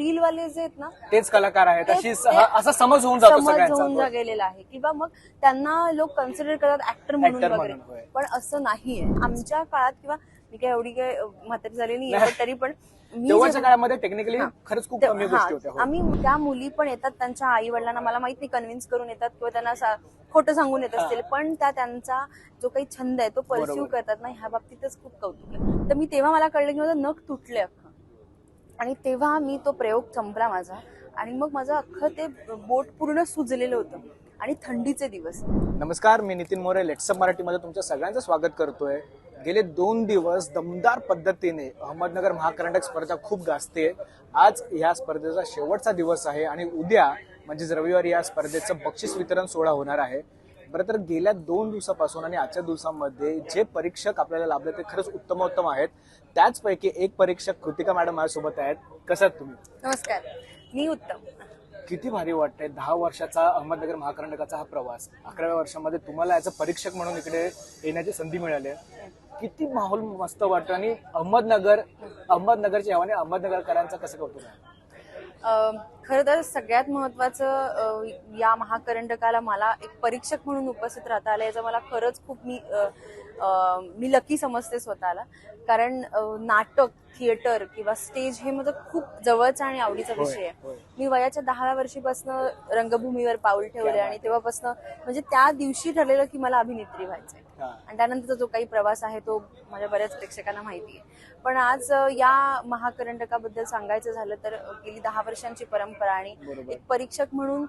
Reel वाले जे आहेत ना तेच कलाकार आहेत अशी ते- हा- असा समज होऊन जातो समज होऊन सगळ्यांचा गेलेला आहे. किंवा मग त्यांना लोक कन्सिडर करतात ऍक्टर म्हणून Actor वगैरे. म्हणून, होय. पण असं नाहीये. आमच्या काळात किंवा मी काय एवढी काय अ, म्हातारी झाली नाही. पण तरी पण मी तेव्हाच्या जेव्हा- काळामध्ये टेक्निकली खरंच खूप कमी हा, गोष्टी होत्या हो. आम्ही त्या मुली पण येतात त्यांच्या आई वडिलांना मला माहीत नाही कन्व्हिन्स करून येतात किंवा त्यांना सा- खोटं सांगून येत असतील. पण त्या त्यांचा जो काही छंद आहे तो परस्यू बरोबर. करतात ना ह्या बाबतीतच खूप कौतुक आहे. तर मी तेव्हा मला कळलं की माझं नख तुटले अख्खं आणि तेव्हा मी तो प्रयोग संपला माझा. आणि मग माझं अख्खं ते बोट पूर्ण सुजलेलं होतं. आणि थंडीचे दिवस. नमस्कार मी नितीन मोरे लेट्सअप मराठीमध्ये तुमच्या सगळ्यांचं स्वागत करतोय. गेले दोन दिवस दमदार पद्धतीने अहमदनगर महाकर्नाटक स्पर्धा खूप गाजते. आज ह्या स्पर्धेचा शेवटचा दिवस आहे आणि उद्या म्हणजेच रविवारी या स्पर्धेचं बक्षीस वितरण सोहळा होणार आहे. बरं तर गेल्या दोन दिवसापासून आणि आजच्या दिवसामध्ये जे परीक्षक आपल्याला लाभले ते खरंच उत्तम उत्तम आहेत. त्याचपैकी एक परीक्षक कृतिका मॅडम माझ्यासोबत आहेत. कसं आहात तुम्ही? नमस्कार. मी उत्तम. किती भारी वाटतंय. दहा वर्षाचा अहमदनगर महाकर्नाटकाचा हा प्रवास. अकराव्या वर्षामध्ये तुम्हाला याचं परीक्षक म्हणून इकडे येण्याची संधी मिळाली. आहे. किती माहोल मस्त वाटतं आणि अहमदनगर अहमदनगरच्या हवाने अहमदनगरकरांचं कसं कौतुक आहे? अं, खरं तर सगळ्यात महत्वाचं या महाकरंडकाला मला एक परीक्षक म्हणून उपस्थित राहता आलं याचं मला खरंच खूप मी अं, मी लकी समजते स्वतःला कारण नाटक थिएटर किंवा स्टेज हे माझं खूप जवळचा आणि आवडीचा विषय आहे. मी वयाच्या दहाव्या वर्षीपासून रंगभूमीवर पाऊल ठेवले आणि तेव्हापासून म्हणजे त्या दिवशी ठरलेलं की मला अभिनेत्री व्हायचंय. आणि त्यानंतरचा जो काही प्रवास आहे तो माझ्या बऱ्याच प्रेक्षकांना माहिती आहे. पण आज या महाकरंडकाबद्दल सांगायचं झालं तर गेली दहा वर्षांची परंपरा आणि. एक परीक्षक म्हणून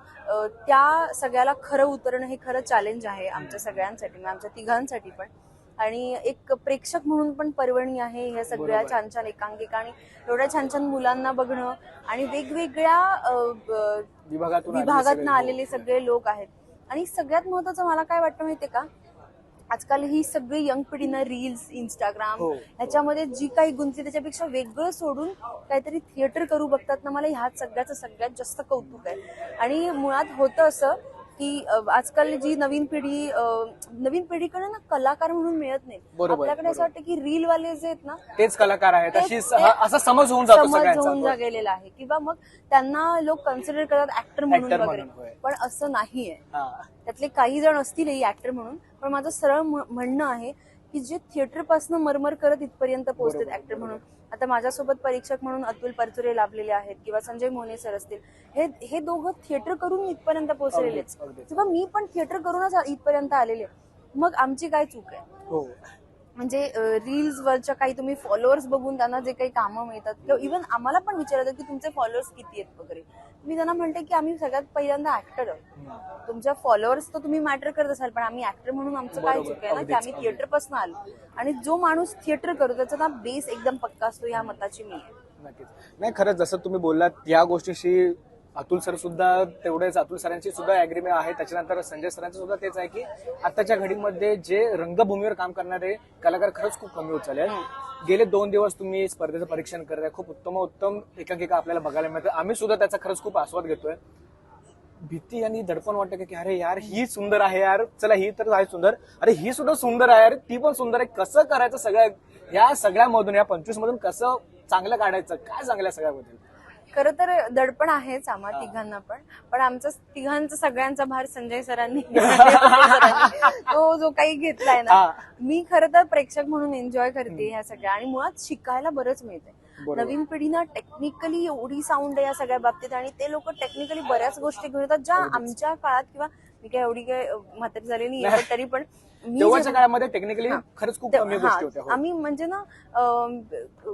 त्या सगळ्याला खरं उतरणं हे खरं चॅलेंज आहे आमच्या सगळ्यांसाठी म्हणजे आमच्या तिघांसाठी पण. आणि एक प्रेक्षक म्हणून पण पर्वणी आहे ह्या सगळ्या. छान छान एकांकिका आणि एवढ्या छान छान मुलांना बघणं आणि वेगवेगळ्या विभागातून आलेले सगळे लोक. आहेत. आणि सगळ्यात महत्वाचं मला काय वाटतं माहितीये का? आजकाल ही सगळी यंग पिढीनं रील्स इंस्टाग्राम हो. ह्याच्यामध्ये जी काही गुंतली त्याच्यापेक्षा वेगळं सोडून काहीतरी थिएटर करू बघतात ना मला ह्यात सगळ्याचं सगळ्यात जास्त कौतुक आहे आणि मुळात होतं असं की आजकाल जी नवीन पिढी नवीन पिढीकडे ना कलाकार म्हणून मिळत नाही. बरोबर, आपल्याकडे असं वाटतं की रील वाले जे आहेत ना तेच कलाकार आहेत ते- अशी ते- असा समज होऊन जातो समज होऊन सगळ्यांचा गेलेला आहे. किंवा मग त्यांना लोक कन्सिडर करतात ऍक्टर म्हणून वगैरे म्हणून, होय. पण असं नाहीये. हा. त्यातले काही जण असतीलही ऍक्टर म्हणून पण माझं सरळ म्ह- म्हणणं आहे की जे थिएटरपासून मरमर करत इथपर्यंत पोहोचतात बरोबर, ऍक्टर म्हणून. आता माझ्यासोबत परीक्षक म्हणून अतुल परचुरे लाभलेले आहेत किंवा संजय मोहने सर असतील. हे हे दोघं थिएटर करून इथपर्यंत पोहोचलेले अगदीच, अगदीच. किंवा मी पण थिएटर करूनच इथपर्यंत आलेले. मग आमची काय चूक आहे? हो. म्हणजे रील्स वरच्या काही तुम्ही फॉलोअर्स बघून त्यांना जे काही कामं मिळतात किंवा इव्हन आम्हाला पण विचारतात की तुमचे फॉलोअर्स किती आहेत वगैरे. मी त्यांना म्हणते की आम्ही सगळ्यात पहिल्यांदा ऍक्टर आहोत. तुमच्या फॉलोअर्स तर तुम्ही मॅटर करत असाल पण आम्ही ऍक्टर म्हणून आमचं काय चूक आहे ना की आम्ही थिएटरपासून आलो. आणि जो माणूस थिएटर करतो त्याचा ना बेस एकदम पक्का असतो या मताची मी आहे. नक्कीच. नाही खरंच जसं तुम्ही बोललात या गोष्टीशी अतुल सर सुद्धा तेवढेच अतुल सरांची सुद्धा अग्रीमेंट आहे. त्याच्यानंतर संजय सरांचं सुद्धा तेच आहे की आताच्या घडीमध्ये जे रंगभूमीवर काम करणारे कलाकार खरंच खूप कमी होत चालले गेले दोन दिवस तुम्ही स्पर्धेचं परीक्षण करताय. खूप उत्तम उत्तम एकांकिका आपल्याला बघायला मिळते आम्ही सुद्धा त्याचा खरंच खूप आस्वाद घेतोय. भीती आणि दडपण वाटतं की अरे यार ही सुंदर आहे यार. चला ही तर आहे सुंदर. अरे ही सुद्धा सुंदर आहे यार. ती पण सुंदर आहे. कसं करायचं सगळ्या या सगळ्यामधून या पंचवीस मधून कसं चांगलं काढायचं? काय चांगल्या सगळ्याबद्दल खरं तर दडपण आहेच आम्हा तिघांना पण. पण आमचं तिघांचा सगळ्यांचा भार संजय सरांनी तो जो काही घेतलाय ना. मी खरं तर प्रेक्षक म्हणून एन्जॉय करते ह्या सगळ्या. आणि मुळात शिकायला बरंच मिळतंय. नवीन पिढीना टेक्निकली एवढी साऊंड आहे या सगळ्या बाबतीत आणि ते लोक टेक्निकली बऱ्याच गोष्टी घेऊन येतात ज्या आमच्या काळात किंवा मी काय एवढी काय म्हातारी झाली नाही. पण तरी पण तेव्हाच्या काळामध्ये टेक्निकली खरंच खूप कमी गोष्टी होत्या हो. आम्ही म्हणजे ना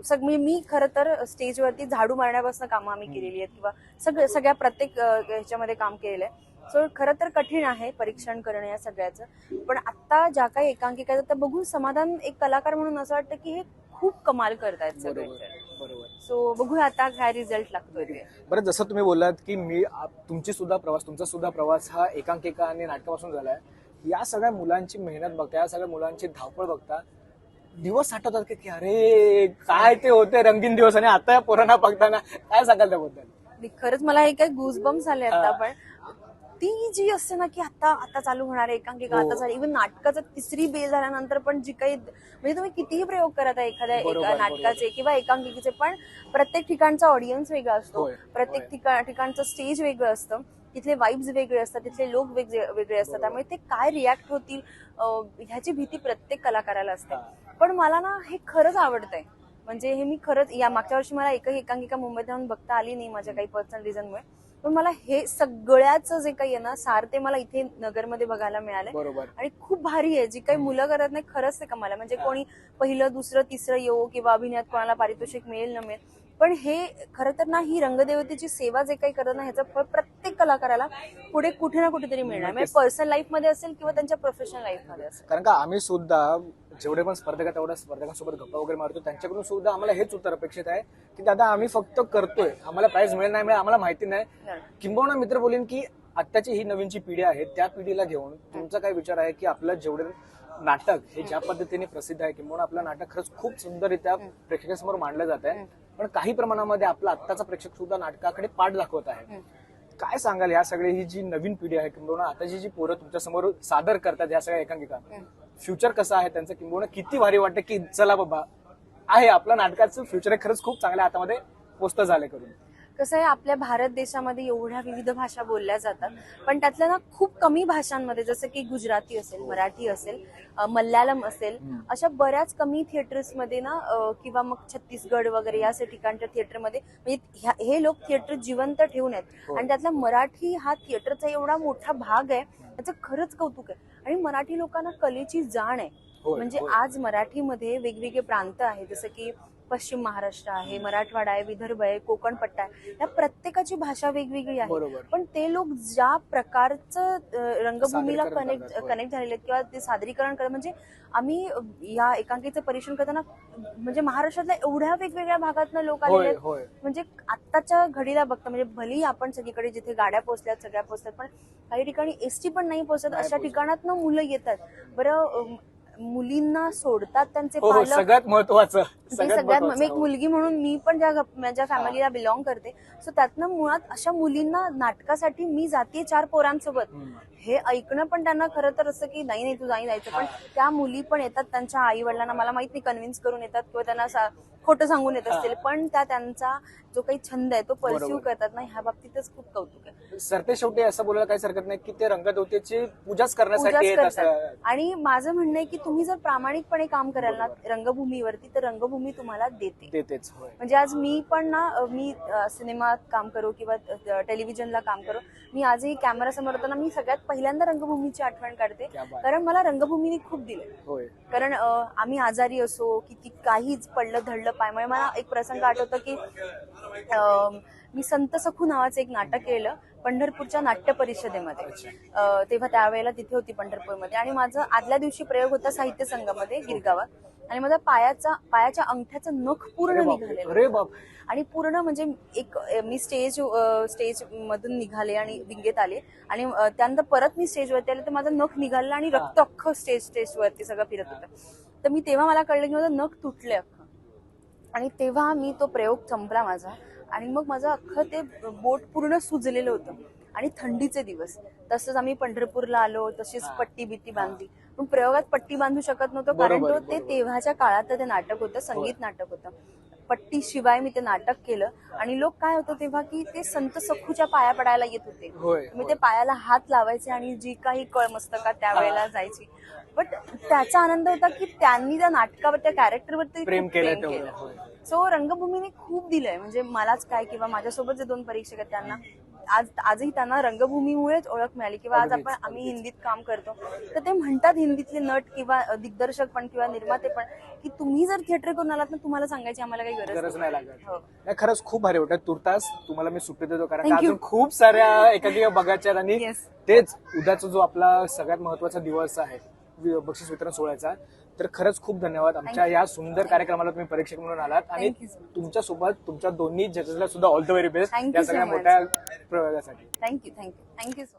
सग- मी खरं तर स्टेजवरती झाडू मारण्यापासून कामं आम्ही केलेली आहेत किंवा सगळं सगळ्या प्रत्येक ह्याच्यामध्ये काम केलेलं आहे. सो खरं तर कठीण आहे परीक्षण करणं या सगळ्याचं. पण आता ज्या काही एकांकिका त्या बघून समाधान एक कलाकार म्हणून असं वाटतं की हे खूप कमाल करतायत सगळे. बरोबर. सो बघूया आता काय रिझल्ट लागतोय ते. बरं जसं तुम्ही बोललात की मी आप- तुमची सुद्धा प्रवास तुमचा सुद्धा प्रवास हा एकांकिका आणि नाटकापासून झालाय. या सगळ्या मुलांची मेहनत बघता या सगळ्या मुलांची धावपळ बघता दिवस आठवतात की की अरे काय ते होते रंगीन दिवस आणि आता या पोरांना बघताना काय सांगाल त्याबद्दल? मी खरंच मला हे काही गुजबम्स आले आता हा. पण. ती जी असते ना की आता आता चालू होणार आहे एकांकिका हो. आता चालू इव्हन नाटकाचा तिसरी बेल झाल्यानंतर पण जी काही म्हणजे तुम्ही कितीही प्रयोग करत आहे एखाद्या एका. नाटकाचे किंवा एकांकिकेचे पण प्रत्येक ठिकाणचा ऑडियन्स वेगळा असतो. प्रत्येक ठिकाणचं स्टेज वेगळं असतं. तिथले वाईब्स वेगळे असतात तिथले लोक वेगळे असतात. त्यामुळे ते काय रिॲक्ट होतील ह्याची भीती प्रत्येक कलाकाराला असते. पण मला ना हे खरंच आवडतंय. म्हणजे हे मी खरंच या मागच्या वर्षी मला एकही एकांकिका मुंबईत जाऊन बघता आली नाही माझ्या काही पर्सनल रिझनमुळे पण मला हे सगळ्याच जे काही आहे ना सार ते मला इथे नगरमध्ये बघायला मिळालंय. बरोबर. आणि खूप भारी आहे. जी काही मुलं करत नाही खरंच ते कमाल आहे म्हणजे कोणी पहिलं दुसरं तिसरं येऊ किंवा अभिनयात कोणाला पारितोषिक मिळेल न मिळेल. पण हे खरं तर ना ही रंगदेवतेची सेवा जे काही करत ना ह्याचं फळ प्रत्येक कलाकाराला पुढे कुठे ना कुठेतरी मिळणार. म्हणजे. पर्सनल लाईफमध्ये असेल किंवा त्यांच्या प्रोफेशनल लाईफमध्ये असेल. कारण का आम्ही सुद्धा जेवढे पण स्पर्धक आहेत तेवढ्या स्पर्धकांसोबत गप्पा वगैरे मारतो. त्यांच्याकडून सुद्धा आम्हाला हेच उत्तर अपेक्षित आहे की दादा आम्ही फक्त करतोय. आम्हाला प्राइज मिळेल नाही मिळेल आम्हाला माहिती नाही. किंबहुना मित्र बोलेन की आत्ताची ही नवीनची पिढी आहे त्या पिढीला घेऊन तुमचा काय विचार आहे की आपलं जेवढे नाटक हे ज्या पद्धतीने प्रसिद्ध आहे किंबहुना आपलं नाटक खरंच खूप सुंदररित्या प्रेक्षकांसमोर मांडलं जात आहे. पण काही प्रमाणामध्ये आपला आत्ताचा प्रेक्षक सुद्धा नाटकाकडे पाठ दाखवत आहे. काय सांगाल या सगळी ही जी नवीन पिढी आहे किंबहुना आताची जी पोरं तुमच्यासमोर सादर करतात या सगळ्या एकांकिका फ्युचर कसं आहे त्यांचं किंबहुना किती भारी वाटतं की चला बाबा आहे आपलं नाटकाचं फ्युचर खरंच खूप चांगल्या हातामध्ये पोस्त झाले करून. कसं आहे आपल्या भारत देशामध्ये एवढ्या विविध भाषा बोलल्या जातात पण त्यातल्या ना खूप कमी भाषांमध्ये जसं की गुजराती असेल मराठी असेल मल्याळम असेल. अशा बऱ्याच कमी थिएटर्समध्ये ना किंवा मग छत्तीसगड वगैरे या ठिकाणच्या थिएटरमध्ये म्हणजे ह्या- हे लोक थिएटर जिवंत ठेवून आहेत हो. आणि त्यातला मराठी हा थिएटरचा एवढा मोठा भाग आहे त्याचं खरंच कौतुक आहे आणि मराठी लोकांना कलेची जाण आहे म्हणजे. आज मराठीमध्ये वेगवेगळे प्रांत आहेत जसं की पश्चिम महाराष्ट्र आहे मराठवाडा आहे विदर्भ आहे कोकण पट्टा आहे. या प्रत्येकाची भाषा वेगवेगळी आहे. पण ते लोक ज्या प्रकारचं रंगभूमीला कनेक्ट. कनेक्ट झालेले आहेत किंवा ते सादरीकरण करतात. म्हणजे आम्ही या एकांकीचं परीक्षण करताना म्हणजे महाराष्ट्रातल्या एवढ्या वेगवेगळ्या भागातनं लोक आलेले आहेत. म्हणजे आत्ताच्या घडीला बघता म्हणजे भलेही आपण सगळीकडे जिथे गाड्या पोहोचल्यात सगळ्या पोहोचल्यात पण काही ठिकाणी एसटी पण नाही पोहोचत. अशा. ठिकाणातनं मुलं येतात. बरं मुलींना सोडतात त्यांचे हो हो पालक सगळ्यात महत्वाचं सगळ्यात सगळ्यात महत्वाचं, मी एक हो. मुलगी म्हणून मी पण ज्या गप- माझ्या फॅमिलीला बिलॉंग करते सो त्यातनं मुळात अशा मुलींना नाटकासाठी मी जाते चार पोरांसोबत हम्म. हे ऐकणं पण त्यांना खरं तर असं की नाही नाही तू नाही जायचं. पण त्या मुली पण येतात त्यांच्या आई वडिलांना मला माहीत नाही कन्व्हिन्स करून येतात किंवा त्यांना खोटं सांगून येत असतील. पण त्या त्यांचा जो काही छंद आहे तो परस्यू. करतात ना ह्या बाबतीतच खूप कौतुक आहे. सरते शेवटी असं बोलायला काहीच हरकत नाही की ते रंगदेवतेची पूजाच करण्यासाठी करतात. आणि माझं म्हणणं आहे की तुम्ही जर प्रामाणिकपणे काम कराल ना रंगभूमीवरती तर रंगभूमी तुम्हाला देते. म्हणजे आज मी पण ना मी सिनेमात काम करू किंवा टेलिव्हिजनला काम करू. मी आजही कॅमेरा समोर होताना मी सगळ्यात पहिल्यांदा रंगभूमीची आठवण काढते. कारण मला रंगभूमीने खूप दिले कारण आम्ही आजारी असो किती काहीच पडलं धडलं पाय म्हणजे मला एक प्रसंग आठवतो की अ, मी संत सखू नावाचं एक नाटक केलं. पंढरपूरच्या नाट्य परिषदेमध्ये. तेव्हा त्यावेळेला तिथे होती पंढरपूरमध्ये. आणि माझं आदल्या दिवशी प्रयोग होता साहित्य संघामध्ये गिरगावात. आणि माझा पायाचा पायाच्या अंगठ्याचं नख पूर्ण निघालेलं आणि पूर्ण म्हणजे एक मी स्टेज स्टेज मधून निघाले आणि विंगेत आले. आणि त्यानंतर परत मी स्टेजवरती आले तर माझं नख निघालं आणि रक्त अख्खं स्टेज स्टेजवरती सगळं फिरत होतं. तर मी तेव्हा मला कळलं की माझं नख तुटले अख्खं. आणि तेव्हा मी तो प्रयोग संपला माझा. आणि मग माझं अख्खं ते बोट पूर्ण सुजलेलं होतं. आणि थंडीचे दिवस. तसंच आम्ही पंढरपूरला आलो तशीच पट्टी बिट्टी बांधली. पण प्रयोगात पट्टी बांधू शकत नव्हतो कारण तो ते. तेव्हाच्या काळात ते नाटक होतं संगीत नाटक होतं. पट्टी शिवाय मी ते नाटक केलं. आणि लोक काय होतं तेव्हा की ते संत सखूच्या पाया पडायला येत होते. मी ते पायाला हात लावायचे आणि जी काही कळ मस्तकात त्यावेळेला जायची. बट त्याचा आनंद होता की त्यांनी त्या नाटकावर त्या कॅरेक्टरवरती प्रेम केलं सो रंगभूमीने खूप दिलंय. म्हणजे मलाच काय किंवा माझ्यासोबत जे दोन परीक्षक आहेत त्यांना आज आजही त्यांना रंगभूमीमुळेच ओळख मिळाली किंवा आज आपण आम्ही हिंदीत काम करतो तर ते म्हणतात हिंदीतले नट किंवा दिग्दर्शक पण किंवा निर्माते पण की तुम्ही जर थिएटर करून आलात ना तुम्हाला सांगायची आम्हाला काही गरज नाही. लागत हो. खरंच खूप भारी वाटत तुर्तास तुम्हाला मी सुट्टी देतो कारण. अजून खूप साऱ्या एकाधिका बघायच्या आणि. तेच उद्याचा जो आपला सगळ्यात महत्त्वाचा दिवस आहे बक्षीस वितरण सोहळ्याचा तर खरंच खूप धन्यवाद. आमच्या या सुंदर कार्यक्रमाला तुम्ही परीक्षक म्हणून आलात. आणि Thank you so much. तुमच्यासोबत तुमच्या दोन्ही जजेसला सुद्धा all the very best Thank you या so सगळ्या much. मोठ्या प्रयोगासाठी. Thank you thank you thank you so